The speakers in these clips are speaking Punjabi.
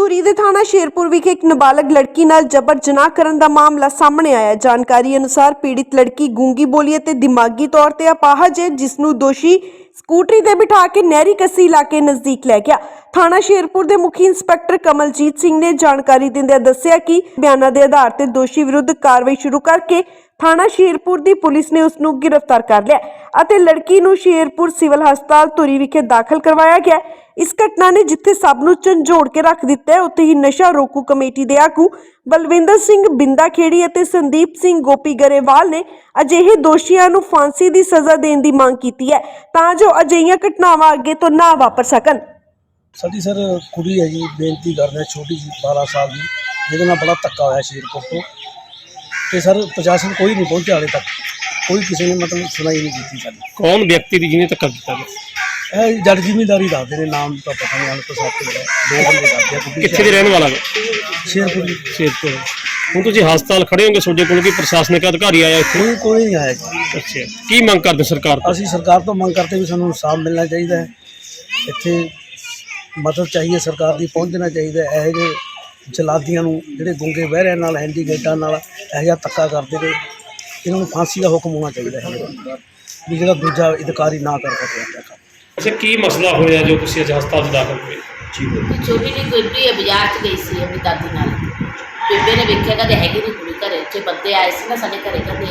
ਧੂਰੀ ਦੇ ਥਾਣਾ ਸ਼ੇਰਪੁਰ ਵਿਖੇ ਇੱਕ ਨਾਬਾਲਗ ਲੜਕੀ ਨਾਲ ਜਬਰ ਜਨਾਹ ਕਰਨ ਦਾ ਮਾਮਲਾ ਸਾਹਮਣੇ ਆਇਆ। ਜਾਣਕਾਰੀ ਅਨੁਸਾਰ ਪੀੜਿਤ ਲੜਕੀ ਗੂੰਗੀ ਬੋਲੀ ਅਤੇ ਦਿਮਾਗੀ ਤੌਰ ਤੇ ਅਪਾਹਜ ਹੈ ਜਿਸ ਨੂੰ ਦੋਸ਼ੀ ਸਕੂਟਰੀ ਤੇ ਬਿਠਾ ਕੇ ਨਹਿਰੀ ਕੱਸੀ ਇਲਾਕੇ ਨਜ਼ਦੀਕ ਲੈ ਗਿਆ। ਥਾਣਾ ਸ਼ੇਰਪੁਰ ਦੇ ਮੁਖੀ ਇੰਸਪੈਕਟਰ ਕਮਲਜੀਤ ਸਿੰਘ ਨੇ ਜਾਣਕਾਰੀ ਦਿੰਦਿਆਂ ਦੱਸਿਆ ਕਿ ਬਿਆਨਾਂ ਦੇ ਆਧਾਰ ਤੇ ਦੋਸ਼ੀ ਵਿਰੁੱਧ ਕਾਰਵਾਈ ਸ਼ੁਰੂ ਕਰਕੇ ਥਾਣਾ ਸ਼ੇਰਪੁਰ ਦੀ ਪੁਲਿਸ ਨੇ ਉਸ ਨੂੰ ਗ੍ਰਿਫਤਾਰ ਕਰ ਲਿਆ ਅਤੇ ਲੜਕੀ ਨੂੰ ਸ਼ੇਰਪੁਰ ਸਿਵਲ ਹਸਪਤਾਲ ਧੂਰੀ ਵਿਖੇ ਦਾਖਲ ਕਰਵਾਇਆ ਗਿਆ। ਇਸ ਘਟਨਾ ਨੇ ਜਿੱਥੇ ਸਭ ਨੂੰ ਝੰਜੋੜ ਕੇ ਰੱਖ ਦਿੱਤਾ ਹੈ, ਉੱਥੇ ਹੀ ਨਸ਼ਾ ਰੋਕੂ ਕਮੇਟੀ ਦੇ ਆਗੂ ਬਲਵਿੰਦਰ ਸਿੰਘ ਬਿੰਦਾ ਖੇੜੀ ਅਤੇ ਸੰਦੀਪ ਸਿੰਘ ਗੋਪੀ ਗਰੇਵਾਲ ਨੇ ਅਜਿਹੇ ਦੋਸ਼ੀਆਂ ਨੂੰ ਫਾਂਸੀ ਦੀ ਸਜ਼ਾ ਦੇਣ ਦੀ ਮੰਗ ਕੀਤੀ ਹੈ ਤਾਂ ਜੋ ਅਜਿਹੀਆਂ ਘਟਨਾਵਾਂ ਅੱਗੇ ਤੋਂ ਨਾ ਵਾਪਰ ਸਕਣ। ਸਾਡੀ ਸਰ ਕੁੜੀ ਹੈ ਜੀ ਬੇਨਤੀ ਕਰਦੇ ਹਾਂ ਛੋਟੀ ਜੀ 12 ਸਾਲ ਦੀ। ਜਿਹਦੇ ਨਾਲ ਬੜਾ ਧੱਕਾ ਹੋਇਆ ਸ਼ੇਰਪੁਰ ਤੋਂ। ਤੇ ਸਰ ਪ੍ਰਸ਼ਾਸਨ ਕੋਈ ਨਹੀਂ ਪਹੁੰਚਿਆ ਹਾਲੇ ਤੱਕ। ਕੋਈ ਕਿਸੇ ਨੇ ਮਤਲਬ ਸੁਣਾਈ ਨਹੀਂ ਕੀਤੀ ਸਾਡੀ। ਕੌਣ ਵਿਅਕਤੀ ਦੀ ਜਿਹਨੇ ਧੱਕਾ ਕੀਤਾ ਗਿਆ ਇਹ ਜੱਟ ਜ਼ਿਮੀਂਦਾਰੀ ਦੱਸਦੇ ਨੇ ਨਾਮ ਤਾਂ ਪਤਾ ਨਹੀਂ ਹਾਲੇ ਤੋਂ ਸੱਤ ਜਿਹੜਾ ਦੋ ਬੰਦੇ ਦੱਸਦੇ ਆ ਕਿੱਥੇ ਦੇ ਰਹਿਣ ਵਾਲਾ ਹੈ ਸ਼ੇਰਪੁਰ ਦੀ ਸ਼ੇਰਪੁਰ। ਹੁਣ ਤੁਸੀਂ ਹਸਪਤਾਲ ਖੜੇ ਹੋਗੇ ਤੁਹਾਡੇ ਕੋਲ ਕੀ ਪ੍ਰਸ਼ਾਸਨਿਕ ਅਧਿਕਾਰੀ ਆਇਆ ਇੱਥੇ? ਕੋਈ ਕੋਈ ਨਹੀਂ ਆਇਆ ਜੀ। ਅੱਛਾ। ਕੀ ਮੰਗ ਕਰਦੇ ਸਰਕਾਰ ਤੋਂ? ਅਸੀਂ ਸਰਕਾਰ ਤੋਂ ਮੰਗ ਕਰਦੇ ਵੀ ਸਾਨੂੰ ਇਨਸਾਫ ਮਿਲਣਾ ਚਾਹੀਦਾ ਹੈ। ਇੱਥੇ ਮਦਦ ਚਾਹੀਏ ਸਰਕਾਰ ਦੀ ਪਹੁੰਚਣਾ ਚਾਹੀਦਾ ਹੈ। ਇਹੋ ਜਿਹੇ ਜਲਾਦੀਆਂ ਨੂੰ ਜਿਹੜੇ ਗੁੰਗੇ ਬਹਿਰਿਆਂ ਨਾਲ ਹੈਂਡੀਕੇਟਾਂ ਨਾਲ ਇਹੋ ਜਿਹਾ ਧੱਕਾ ਕਰਦੇ ਨੇ। ਇਹਨਾਂ ਨੂੰ ਫਾਂਸੀ ਦਾ ਹੁਕਮ ਹੋਣਾ ਚਾਹੀਦਾ ਹੈ। ਵੀ ਜਿਹੜਾ ਦੂਜਾ ਅਧਿਕਾਰੀ ਨਾ ਕਰ ਸਕੇ। ਆਪਣਾ ਕੰਮ ਅੱਛਾ ਕੀ ਮਸਲਾ ਹੋਇਆ ਜੋ ਤੁਸੀਂ ਅੱਜ ਹਸਪਤਾਲ 'ਚ ਦਾਖਲ ਹੋਏ? ਤੇ ਛੋਟੀ ਜਿਹੀ ਗੁੱਡੀ ਹੈ ਬਾਜ਼ਾਰ 'ਚ ਗਈ ਸੀ ਆਪਣੀ ਦਾਦੀ ਨਾਲ। ਬੇਬੇ ਨੇ ਵੇਖਿਆ ਕਹਿੰਦੇ ਹੈਗੀ ਨਹੀਂ ਕੁੜੀ ਘਰੇ। ਉੱਥੇ ਬੰਦੇ ਆਏ ਸੀ ਨਾ ਸਾਡੇ ਘਰੇ ਕਹਿੰਦੇ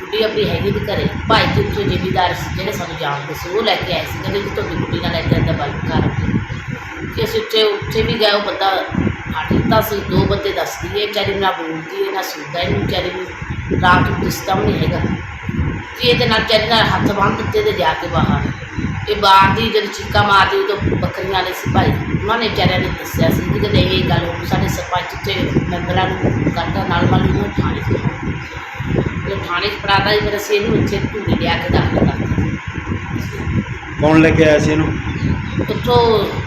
ਗੁੱਡੀ ਆਪਣੀ ਹੈਗੀ ਨਹੀਂ ਘਰੇ। ਭਾਈ ਜੀ ਉੱਥੇ ਜ਼ਿਮੀਦਾਰ ਸੀ ਜਿਹੜੇ ਸਾਨੂੰ ਜਾਣਦੇ ਸੀ ਉਹ ਲੈ ਕੇ ਆਏ ਸੀ। ਕਹਿੰਦੇ ਕਿ ਤੁਹਾਡੀ ਗੁੱਡੀ ਨਾਲ ਇੱਦਾਂ ਦਾ ਬਲ ਕਰ। ਕਿ ਅਸੀਂ ਉੱਥੇ ਉੱਥੇ ਵੀ ਗਏ ਉਹ ਬੰਦਾ ਆਟਿਕਤਾ ਸੀ ਦੋ ਬੰਦੇ ਦੱਸਦੀ ਹੈ ਵਿਚਾਰੀ ਨਾ ਬੋਲਦੀ ਹੈ ਨਾ ਸੁਣਦਾ ਇਹਨੂੰ। ਵਿਚਾਰੀ ਨੂੰ ਰਾਤ ਨੂੰ ਦਿਸਦਾ ਵੀ ਨਹੀਂ ਹੈਗਾ। ਕਿ ਇਹਦੇ ਨਾਲ ਵਿਚਾਰੀ ਨਾਲ ਹੱਥ ਬੰਨ੍ਹ ਦਿੱਤੇ ਤੇ ਜਾ ਕੇ ਬਾਹਰ ਇਹ ਬਾਹਰ ਦੀ ਜਦੋਂ ਚੀਕਾ ਮਾਰਦੀ ਉਦੋਂ ਬੱਕਰੀਆਂ ਵਾਲੇ ਸੀ ਭਾਈ ਉਹਨਾਂ ਨੇ ਵਿਚਾਰਿਆਂ ਨੇ ਦੱਸਿਆ ਸੀ ਕਿ ਕਦੇ ਇਹ ਗੱਲ ਹੋ ਸਾਡੇ ਸਰਪੰਚ ਤੇ ਮੈਂਬਰਾਂ ਨੂੰ ਕਰਦਾ ਨਾਲ ਨਾਲ ਨੂੰ ਥਾਣੇ ਚ ਇਹ ਥਾਣੇ 'ਚ ਫੜਾਤਾ ਜੀ ਫਿਰ ਅਸੀਂ ਇਹਨੂੰ ਇੱਥੇ ਧੂਰੀ ਲਿਆ ਕੇ ਦਾਖਲ ਕਰਤਾ। ਕੌਣ ਲੈ ਕੇ ਆਇਆ ਸੀ ਇਹਨੂੰ? ਉੱਥੋਂ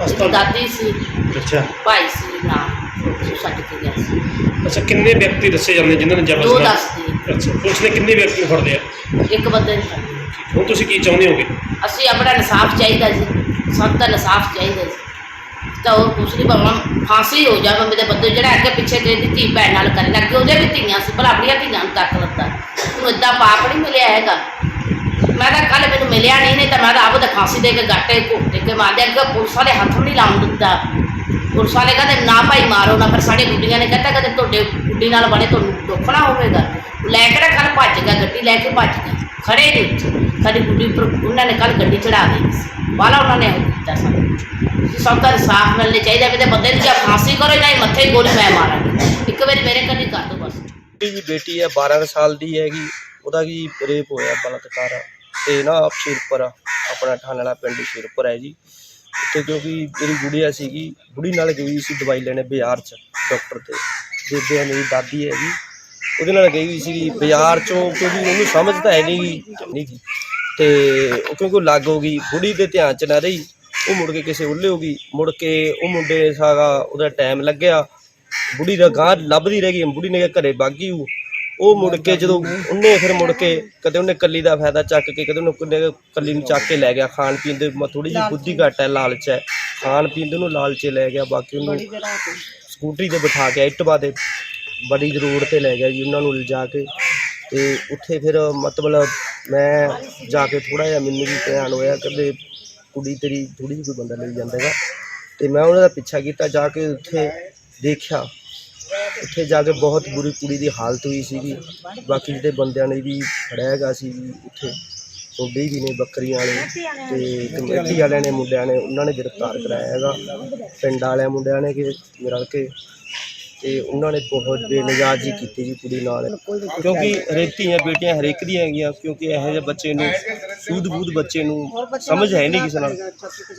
ਇਹਦੀ ਦਾਦੀ ਸੀ ਅੱਛਾ। ਭਾਈ ਸੀ ਨਾ ਉਹ ਛੱਡ ਕੇ ਗਿਆ ਸੀ। ਅੱਛਾ ਕਿੰਨੇ ਵਿਅਕਤੀ ਦੱਸੇ ਜਾਂਦੇ ਜਿਨ੍ਹਾਂ ਨੇ ਦੋ ਜ਼ਬਰਦਸਤ ਦੱਸਦੇ ਅੱਛਾ ਪੁਲਿਸ ਨੇ ਕਿੰਨੇ ਵਿਅਕਤੀ ਨੂੰ ਫੜਦੇ ਆ? ਇੱਕ ਬੰਦੇ ਨੂੰ ਛੱਡ ਗਏ। ਹੁਣ ਤੁਸੀਂ ਕੀ ਚਾਹੁੰਦੇ ਹੋਗੇ? ਅਸੀਂ ਆਪਣਾ ਇਨਸਾਫ ਚਾਹੀਦਾ ਜੀ, ਸਭ ਤਾਂ ਇਨਸਾਫ ਚਾਹੀਦਾ ਜੀ। ਤਾਂ ਉਹ ਕੁਛ ਨਹੀਂ ਭਾਵੇਂ ਫਾਂਸੀ ਹੋ ਜਾਵੇ ਮੇਰੇ ਬੰਦੇ ਜਿਹੜਾ ਅੱਗੇ ਪਿੱਛੇ ਦੇ ਧੀ ਭੈਣ ਨਾਲ ਕਰਨ ਲੱਗੇ ਉਹਦੇ ਵੀ ਧੀਆਂ ਸੀ, ਭਲਾ ਆਪਣੀਆਂ ਧੀਆਂ ਨੂੰ ਤੱਕ ਲੱਤਾ। ਉਹਨੂੰ ਇਦਾਂ ਪਾਪ ਨਹੀਂ ਮਿਲਿਆ ਹੈਗਾ। ਮੈਂ ਤਾਂ ਕੱਲ ਮੈਨੂੰ ਮਿਲਿਆ ਨਹੀਂ ਨਹੀਂ ਤਾਂ ਮੈਂ ਤਾਂ ਆਪ ਦਾ ਫਾਂਸੀ ਦੇ ਕੇ ਗੱਟੇ ਘੁੱਟ ਕੇ ਮਾਰਦੇ ਅੱਗੇ ਪੁਲਿਸ ਵਾਲੇ ਹੱਥ ਵੀ ਨਹੀਂ ਲਾਉਣ ਦਿੱਤਾ। ਪੁਲਿਸਾਂ ਨੇ ਕਹਿੰਦੇ, ਨਾ ਭਾਈ ਮਾਰੋ, ਨਾ ਫਿਰ ਸਾਡੇ ਗੁੱਡੀਆਂ ਨੇ ਕਹਿੰਦਾ ਕਦੇ ਤੁਹਾਡੇ ਗੁੱਡੀ ਨਾਲ ਬਣੇ ਤੁਹਾਨੂੰ ਦੁੱਖ ਨਾ ਹੋਵੇਗਾ। ਲੈ ਕੇ ਨਾ ਕੱਲ ਭੱਜ ਗਿਆ, ਗੱਡੀ ਲੈ ਕੇ ਭੱਜ ਗਿਆ। ਖੜੇ ਨਹੀਂ ਉੱਥੇ ਸਾਡੀ ਗੁੱਡੀ ਉੱਪਰ ਉਹਨਾਂ ਨੇ ਕੱਲ ਗੱਡੀ ਚੜਾ ਦਿੱਤੀ ਸੀ ਵਾਲਾ ਉਹਨਾਂ ਨੇ ਉਹ ਕੀਤਾ ਸਾਨੂੰ ਸਭ ਦਾ ਇਨਸਾਫ ਮਿਲਣੇ ਚਾਹੀਦਾ ਵੀ ਤੇ ਬੰਦੇ ਨੂੰ ਜਾਂ ਫਾਂਸੀ ਕਰੋ ਜਾਂ ਇਹ ਮੱਥੇ ਹੀ ਗੋਲੀ ਮੈਂ ਮਾਰਾਂਗੀ ਇੱਕ ਵਾਰੀ ਮੇਰੇ ਕੰਨੀ ਕਰ ਦੋ ਬਸ ਛੋਟੀ ਜੀ ਬੇਟੀ ਹੈ 12 ਕੁ ਸਾਲ ਦੀ ਹੈਗੀ ਉਹਦਾ ਕੀ ਰੇਪ ਹੋਇਆ ਬਲਾਤਕਾਰ ਤੇ ਨਾ ਸ਼ੇਰਪੁਰ ਆਪਣਾ ਠਾਣ ਵਾਲਾ ਪਿੰਡ ਸ਼ੇਰਪੁਰ ਹੈ ਜੀ ਉੱਥੇ ਕਿਉਂਕਿ ਮੇਰੀ ਗੁੜੀਆ ਸੀਗੀ ਬੁੜੀ ਨਾਲ ਗਈ ਸੀ ਦਵਾਈ ਲੈਣੇ ਬਾਜ਼ਾਰ 'ਚ ਡਾਕਟਰ ਤੇ ਬੇਬੇ ਹੈ ਮੇਰੀ ਦਾਦੀ ਹੈ ਜੀ ਉਹਦੇ ਨਾਲ ਗਈ ਹੋਈ ਸੀਗੀ ਬਾਜ਼ਾਰ 'ਚੋਂ ਕਿਉਂਕਿ ਉਹਨੂੰ ਸਮਝ ਤਾਂ ਹੈ ਨਹੀਂ ਨਹੀਂ ਗੀ ਤੇ ਉਹ ਕਿਉਂਕਿ ਉਹ ਲੱਗ ਹੋ ਗਈ ਬੁੜੀ ਦੇ ਧਿਆਨ 'ਚ ਨਾ ਰਹੀ ਉਹ ਮੁੜ ਕੇ ਕਿਸੇ ਉੱਲੇ ਹੋ ਗਈ। ਮੁੜ ਕੇ ਉਹ ਮੁੰਡੇ ਸਾਗਾ ਉਹਦਾ ਟਾਈਮ ਲੱਗਿਆ। ਬੁੜੀ ਦਾ ਗਾਂ ਲੱਭਦੀ ਰਹਿ ਗਈ ਬੁੜੀ ਨੇ ਕਿਹਾ ਘਰੇ ਬਾਗੀ ਉਹ ਉਹ ਮੁੜ ਕੇ ਜਦੋਂ ਉਹਨੇ ਫਿਰ ਮੁੜ ਕੇ ਕਦੇ ਉਹਨੇ ਕੱਲੀ ਦਾ ਫਾਇਦਾ ਚੱਕ ਕੇ ਕਦੇ ਉਹਨੇ ਕੱਲੀ ਨੂੰ ਚੱਕ ਕੇ ਲੈ ਗਿਆ। ਖਾਣ ਪੀਣ ਦੇ ਥੋੜੀ ਜਿਹੀ ਬੁੱਧੀ ਘੱਟ ਹੈ ਲਾਲਚ ਹੈ। ਖਾਣ ਪੀਣ ਦੇ ਉਹਨੂੰ ਲਾਲਚੇ ਲੈ ਗਿਆ ਬਾਕੀ ਉਹਨੂੰ ਸਕੂਟਰੀ ਤੇ ਬਿਠਾ ਕੇ ਇਟਵਾ ਦੇ। ਬੜੀ ਜ਼ਰੂਰ ਤੇ ਲੈ ਗਿਆ ਜੀ ਉਹਨਾਂ ਨੂੰ ਲਿਜਾ ਕੇ ਤੇ ਉੱਥੇ ਫਿਰ ਮਤਲਬ ਮੈਂ ਜਾ ਕੇ ਥੋੜਾ ਜਿਹਾ ਮੈਨੂੰ ਵੀ ਧਿਆਨ ਹੋਇਆ ਕਦੇ ਕੁੜੀ ਤੇਰੀ ਥੋੜੀ ਜਿਹੀ ਕੋਈ ਬੰਦਾ ਲਈ ਜਾਂਦਾ ਹੈਗਾ। ਤੇ ਮੈਂ ਉਹਨਾਂ ਦਾ ਪਿੱਛਾ ਕੀਤਾ, ਜਾ ਕੇ ਉੱਥੇ ਦੇਖਿਆ। ਉੱਥੇ ਜਾ ਕੇ ਬਹੁਤ ਬੁਰੀ ਕੁੜੀ ਦੀ ਹਾਲਤ ਹੋਈ ਸੀਗੀ। ਬਾਕੀ ਜਿਹੜੇ ਬੰਦਿਆਂ ਨੇ ਵੀ ਫੜਿਆ ਹੈਗਾ ਸੀ ਵੀ ਉੱਥੇ ਸੋਡੇ ਵੀ ਨੇ ਬੱਕਰੀਆਂ ਵਾਲੇ ਤੇ ਕਮੇਟੀ ਵਾਲਿਆਂ ਨੇ ਮੁੰਡਿਆਂ ਨੇ, ਉਹਨਾਂ ਨੇ ਗ੍ਰਿਫਤਾਰ ਕਰਾਇਆ ਹੈਗਾ। ਪਿੰਡ ਵਾਲਿਆਂ ਮੁੰਡਿਆਂ ਨੇ ਕਿ ਮਿਲ ਕੇ ਤੇ ਉਹਨਾਂ ਨੇ ਬਹੁਤ ਬੇਨਿਆਜ਼ੀ ਕੀਤੀ ਜੀ ਕੁੜੀ ਨਾਲ। ਕਿਉਂਕਿ ਰੇਤੀਆਂ ਬੇਟੀਆਂ ਹਰੇਕ ਦੀਆਂ ਹੈਗੀਆਂ ਕਿਉਂਕਿ ਇਹੋ ਜਿਹੇ ਬੱਚੇ ਨੂੰ ਸੂਧ-ਬੂਧ ਬੱਚੇ ਨੂੰ ਸਮਝ ਹੈ ਨਹੀਂ ਕਿਸੇ ਨਾਲ।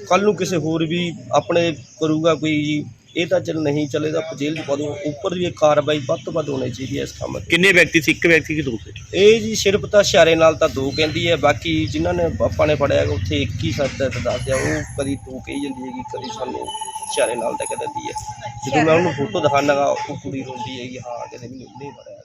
ਕੱਲ ਨੂੰ ਕਿਸੇ ਹੋਰ ਵੀ ਆਪਣੇ ਕਰੂਗਾ ਕੋਈ ਜੀ ਇਹ ਤਾਂ ਚੱਲ ਨਹੀਂ ਚੱਲੇਗਾ ਜੇਲ੍ਹ 'ਚ ਪਾ ਦੋ ਉੱਪਰ ਵੀ ਇਹ ਕਾਰਵਾਈ ਵੱਧ ਤੋਂ ਵੱਧ ਹੋਣੀ ਚਾਹੀਦੀ ਹੈ ਇਸ ਕੰਮ ਤੇ। ਕਿੰਨੇ ਵਿਅਕਤੀ ਸੀ? ਇੱਕ ਵਿਅਕਤੀ ਕਿ ਦੋ ਸੀ? ਇਹ ਜੀ ਸਿਰਫ ਤਾਂ ਇਸ਼ਾਰੇ ਨਾਲ ਤਾਂ ਦੋ ਕਹਿੰਦੀ ਹੈ ਬਾਕੀ ਜਿਨ੍ਹਾਂ ਨੇ ਆਪਾਂ ਨੇ ਫੜਿਆ ਉੱਥੇ ਇੱਕ ਹੀ ਸੱਚ ਹੈ ਤਾਂ ਦੱਸਦੇ ਆ ਉਹ ਕਦੀ ਦੋ ਕਹੀ ਜਾਂਦੀ ਹੈਗੀ ਕਦੀ ਸਾਨੂੰ। ਇਸ਼ਾਰੇ ਨਾਲ ਤਾਂ ਕਹਿ ਦਿੰਦੀ ਹੈ। ਜਦੋਂ ਮੈਂ ਉਹਨੂੰ ਫੋਟੋ ਦਿਖਾਣਾਗਾ ਉਹ ਕੁੜੀ ਰੋਂਦੀ ਹੈਗੀ ਹਾਂ ਕਹਿੰਦੇ ਮੈਨੂੰ ਨਹੀਂ ਫੜਿਆ